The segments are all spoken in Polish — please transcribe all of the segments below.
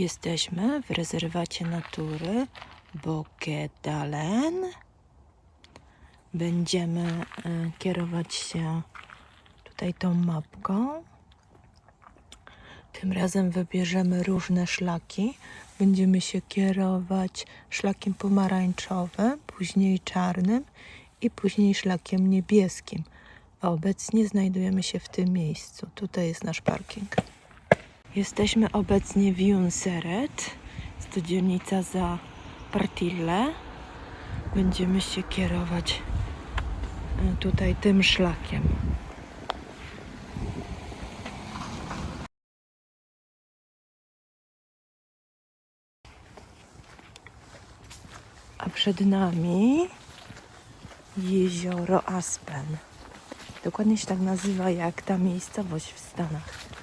Jesteśmy w rezerwacie natury Bokedalen. Będziemy e, kierować się tutaj tą mapką. Tym razem wybierzemy różne szlaki. Będziemy się kierować szlakiem pomarańczowym, później czarnym i później szlakiem niebieskim. A obecnie znajdujemy się w tym miejscu. Tutaj jest nasz parking. Jesteśmy obecnie w Junseret. Jest to dzielnica za Partille. Będziemy się kierować e, tutaj tym szlakiem. A przed nami jezioro Aspen. Dokładnie się tak nazywa jak ta miejscowość w Stanach.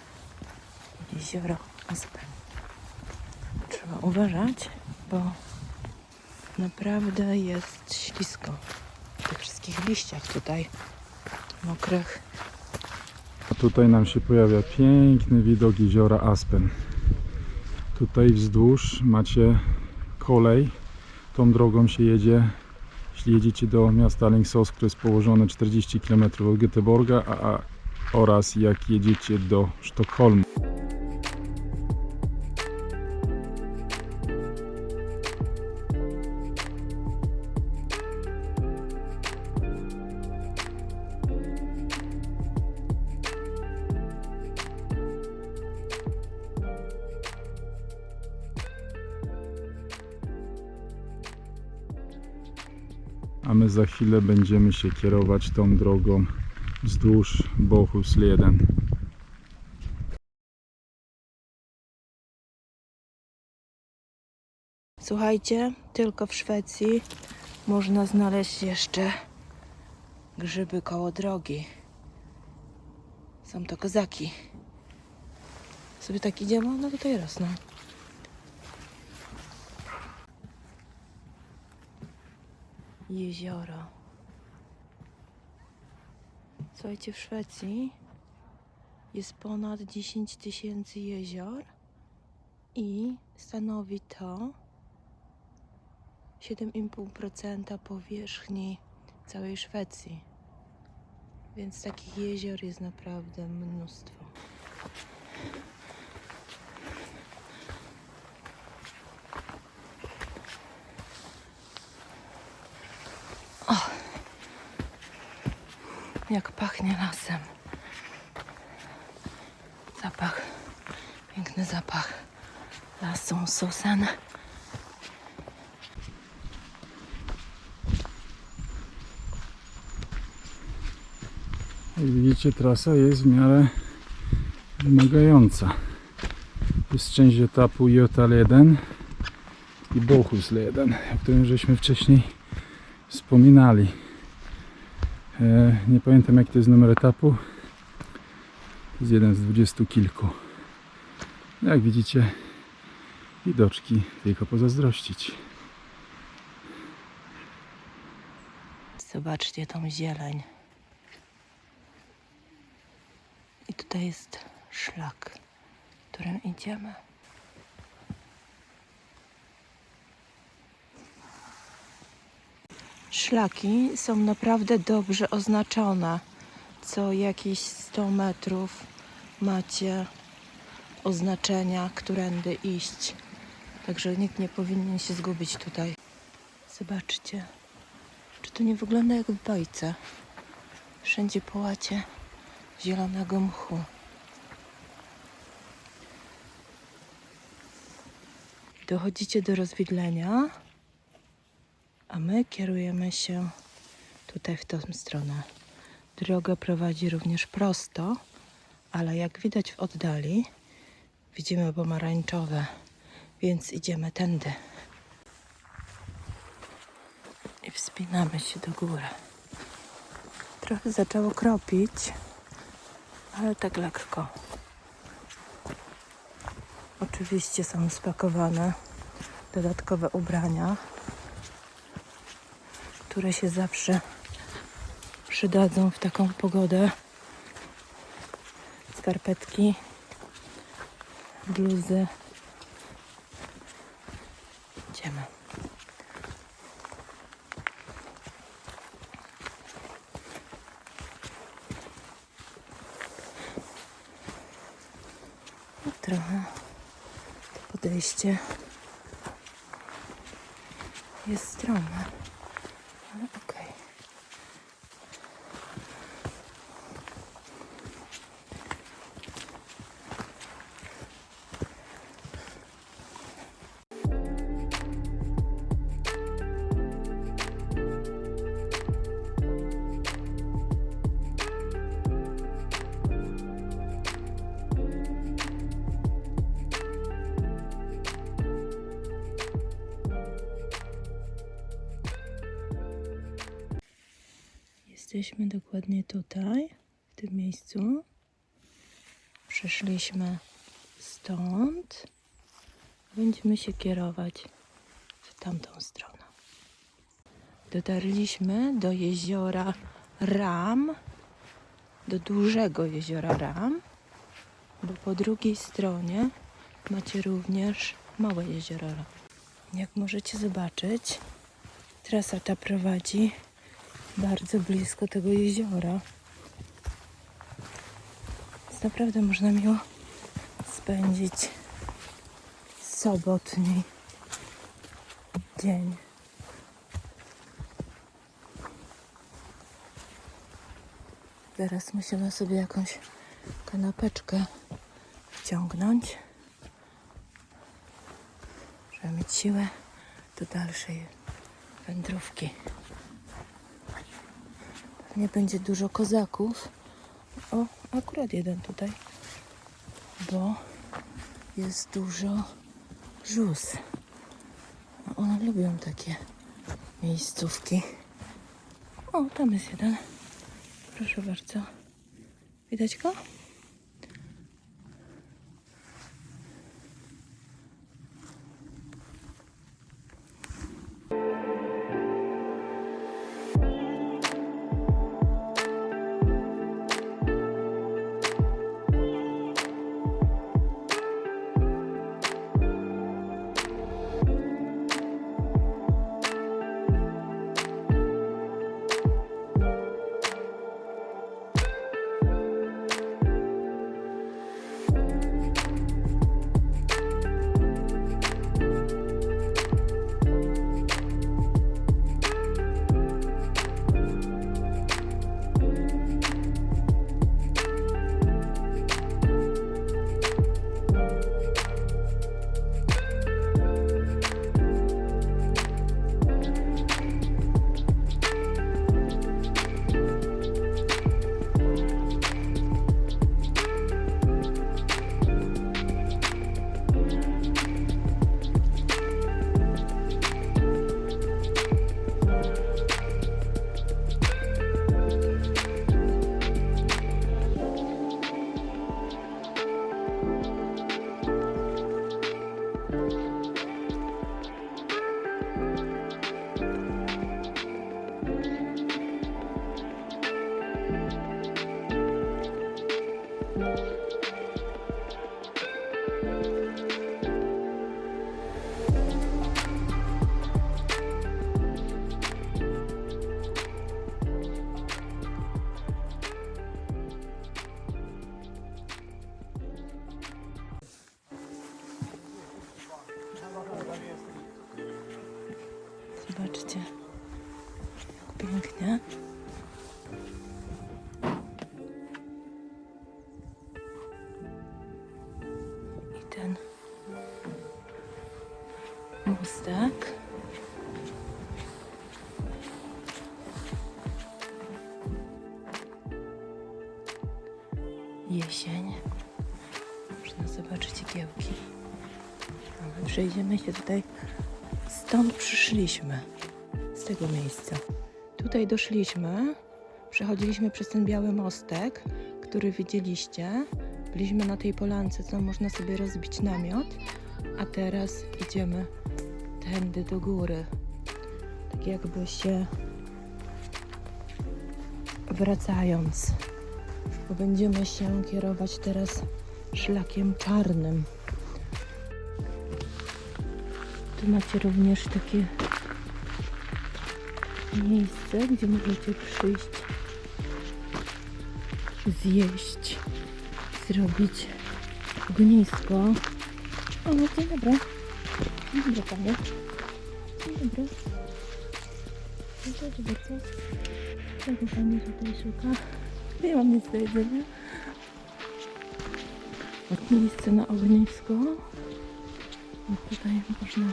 Jezioro Aspen. Trzeba uważać, bo naprawdę jest ślisko. W tych wszystkich liściach tutaj mokrych. Tutaj nam się pojawia piękny widok jeziora Aspen. Tutaj wzdłuż macie kolej. Tą drogą się jedzie, jeśli jedziecie do miasta Alingsås, które jest położone 40 km od Göteborga, a, a, oraz jak jedziecie do Sztokholmu. A my za chwilę będziemy się kierować tą drogą wzdłuż Bohusleden. Słuchajcie, tylko w Szwecji można znaleźć jeszcze grzyby koło drogi. Są to kozaki. Sobie tak idziemy, no tutaj rosną. Jezioro. Słuchajcie, w Szwecji jest ponad 10 tysięcy jezior i stanowi to 7,5% powierzchni całej Szwecji. Więc takich jezior jest naprawdę mnóstwo. Jak pachnie lasem. Zapach, piękny zapach lasu sosen. Jak widzicie, trasa jest w miarę wymagająca. Jest część etapu J1 i Bohusleden, o którym żeśmy wcześniej wspominali. E, nie pamiętam jaki to jest numer etapu. To jest jeden z dwudziestu kilku. Jak widzicie, widoczki tylko pozazdrościć. Zobaczcie tą zieleń. I tutaj jest szlak, którym idziemy. Szlaki są naprawdę dobrze oznaczone. Co jakieś 100 metrów macie oznaczenia, którędy iść. Także nikt nie powinien się zgubić tutaj. Zobaczcie. Czy to nie wygląda jak w bajce? Wszędzie połacie zielonego mchu. Dochodzicie do rozwidlenia, a my kierujemy się tutaj w tą stronę. Droga prowadzi również prosto, ale jak widać w oddali widzimy pomarańczowe, więc idziemy tędy i wspinamy się do góry. Trochę zaczęło kropić, ale tak lekko. Oczywiście są spakowane dodatkowe ubrania, które się zawsze przydadzą w taką pogodę. Skarpetki, bluzy Idziemy. No, trochę podejście jest strome, Dokładnie tutaj, w tym miejscu. Przeszliśmy stąd. Będziemy się kierować w tamtą stronę. Dotarliśmy do jeziora Ram, do dużego jeziora Ram, bo po drugiej stronie macie również małe jezioro Ram. Jak możecie zobaczyć, trasa ta prowadzi bardzo blisko tego jeziora. Więc naprawdę można miło spędzić sobotni dzień. Teraz musimy sobie jakąś kanapeczkę wciągnąć, żeby mieć siłę do dalszej wędrówki. Nie będzie dużo kozaków. O, akurat jeden tutaj, bo jest dużo żuz. A One lubią takie miejscówki. O, tam jest jeden. Proszę bardzo. Widać go? Zobaczcie, jak pięknie. I ten mustek. Jesień. Można zobaczyć igiełki. A my przejdziemy się tutaj Stąd przyszliśmy, z tego miejsca. Tutaj doszliśmy, przechodziliśmy przez ten biały mostek, który widzieliście. Byliśmy na tej polance, co można sobie rozbić namiot, a teraz idziemy tędy do góry. Tak jakby się wracając, bo będziemy się kierować teraz szlakiem czarnym. Macie również takie miejsce, gdzie możecie przyjść, zjeść, zrobić ognisko. O, dzień dobry. Dzień dobry panie. Dzień dobry. Dobry bardzo. Czego pani tutaj szuka? Nie mam nic do jedzenia. Miejsce na ognisko. I tutaj można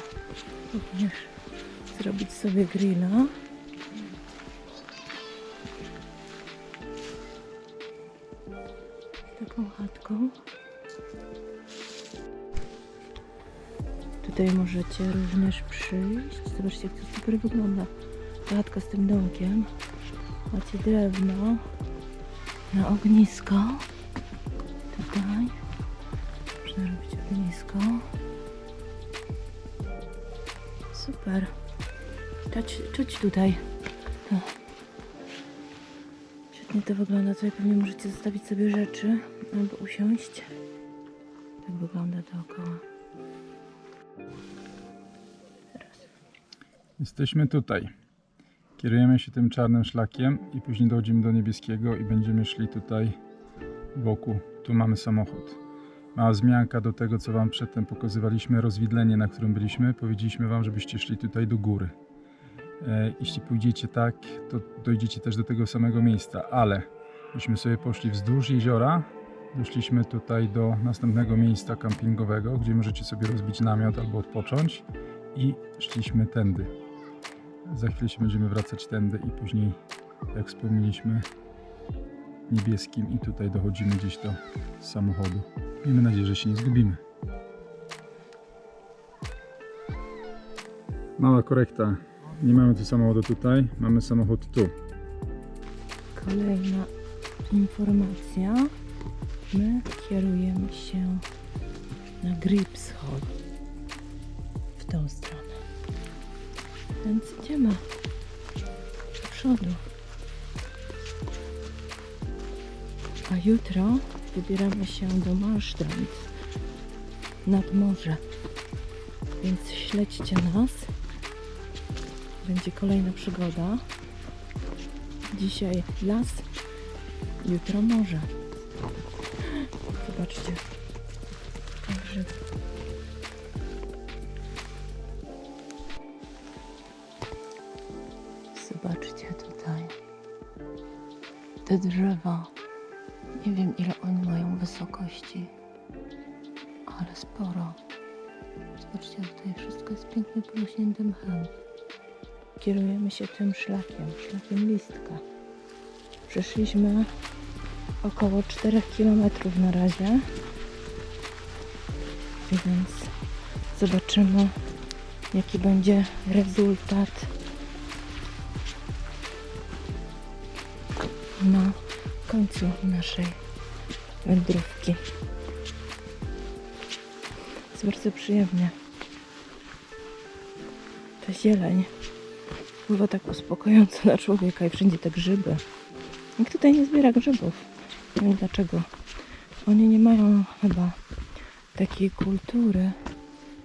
również zrobić sobie grilla. Taką chatką. Tutaj możecie również przyjść. Zobaczcie, jak to super wygląda. Ta chatka z tym domkiem. Macie drewno na ognisko. Chodź tutaj. O. Świetnie to wygląda. Tutaj pewnie możecie zostawić sobie rzeczy albo usiąść. Tak wygląda dookoła. Teraz. Jesteśmy tutaj. Kierujemy się tym czarnym szlakiem i później dochodzimy do niebieskiego i będziemy szli tutaj wokół. Tu mamy samochód. Mała wzmianka do tego, co Wam przedtem pokazywaliśmy, rozwidlenie, na którym byliśmy. Powiedzieliśmy Wam, żebyście szli tutaj do góry. E, jeśli pójdziecie tak, to dojdziecie też do tego samego miejsca, ale myśmy sobie poszli wzdłuż jeziora, doszliśmy tutaj do następnego miejsca kampingowego, gdzie możecie sobie rozbić namiot albo odpocząć i szliśmy tędy. Za chwilę się będziemy wracać tędy i później, jak wspomnieliśmy, niebieskim i tutaj dochodzimy gdzieś do samochodu. Miejmy nadzieję, że się nie zgubimy. Mała korekta. Nie mamy tu samochodu tutaj, mamy samochód tu. Kolejna informacja. My kierujemy się na Grips Hall. W tą stronę. Więc idziemy do przodu. A jutro wybieramy się do Marstrand nad morze. Więc śledźcie nas. Będzie kolejna przygoda. Dzisiaj las, jutro morze. Zobaczcie. Także zobaczcie tutaj. Te drzewa. Nie wiem ile one mają wysokości, ale sporo. Zobaczcie, tutaj wszystko jest pięknie porośnięte mchem kierujemy się tym szlakiem, szlakiem listka. Przeszliśmy około 4 km na razie, więc zobaczymy jaki będzie rezultat na końcu naszej wędrówki. Jest bardzo przyjemnie. Ta zieleń wpływa tak uspokojąco na człowieka i wszędzie te grzyby. Nikt tutaj nie zbiera grzybów. Nie wiem dlaczego. Oni nie mają chyba takiej kultury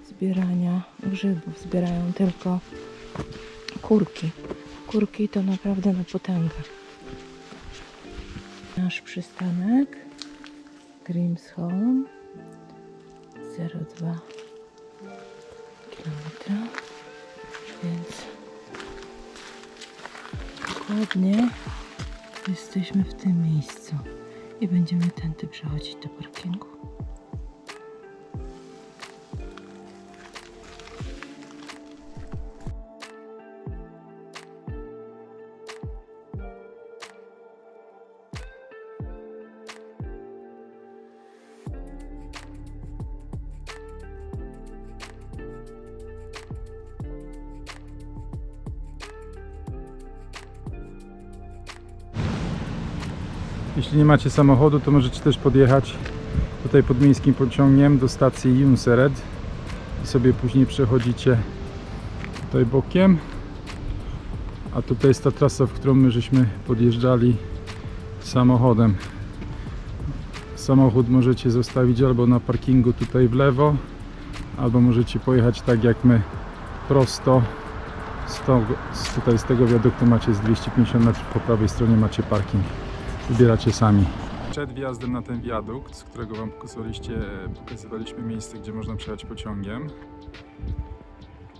zbierania grzybów. Zbierają tylko kurki. Kurki to naprawdę na potęgę. Nasz przystanek Grimsholm 0,2 km więc dokładnie jesteśmy w tym miejscu i będziemy tędy przechodzić do parkingu. Jeśli nie macie samochodu, to możecie też podjechać tutaj podmiejskim pociągiem do stacji Junseret i sobie później przechodzicie tutaj bokiem. A tutaj jest ta trasa, w którą my żeśmy podjeżdżali samochodem. Samochód możecie zostawić albo na parkingu tutaj w lewo, albo możecie pojechać tak jak my prosto. Z to, z, tutaj z tego wiaduktu macie z 250 metrów po prawej stronie macie parking. Wybieracie sami. Przed wjazdem na ten wiadukt, z którego Wam pokazaliście, pokazywaliśmy miejsce, gdzie można przejechać pociągiem.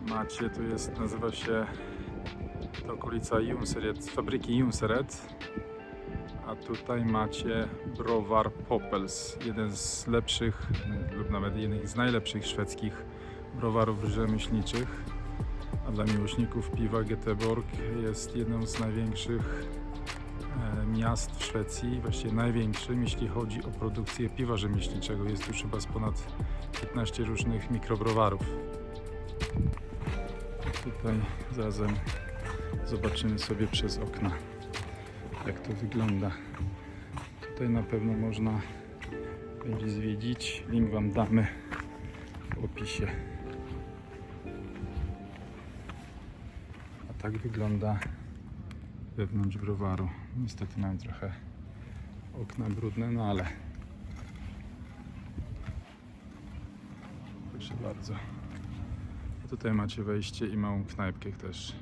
Macie, tu jest, nazywa się to okolica Junseret, fabryki Junseret. A tutaj macie browar Poppels, jeden z lepszych, lub nawet jeden z najlepszych szwedzkich browarów rzemieślniczych. A dla miłośników piwa Göteborg jest jedną z największych miast w Szwecji, właściwie największym, jeśli chodzi o produkcję piwa rzemieślniczego. Jest już chyba z ponad 15 różnych mikrobrowarów. Tutaj zarazem zobaczymy sobie przez okna, jak to wygląda. Tutaj na pewno można będzie zwiedzić. Link Wam damy w opisie. A tak wygląda wewnątrz browaru. Niestety mam trochę okna brudne, no ale proszę bardzo. Tutaj macie wejście i małą knajpkę też.